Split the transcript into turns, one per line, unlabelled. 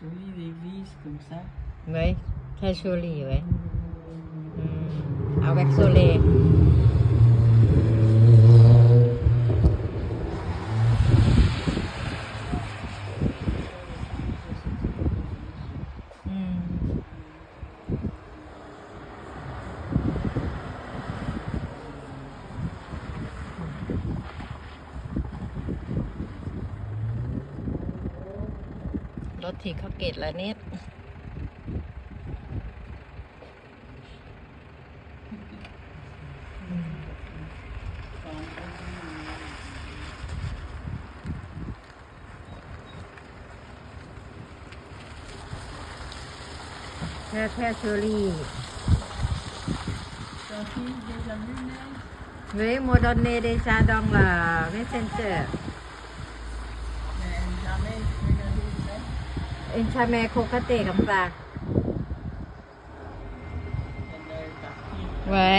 joli l'église comme ça.
ไว้แค่ชูรี่ไว้อืมเอาแว็กโซเลอืม รถที่เขาเกตละนิดแค่แค่เชอรี่
Sophie, des allumettes.
เว้ยโมดอนเนเดชาดองล่ะเมสเซนเจอร์ อ็นชาแมโคคาเตะกำปาไว้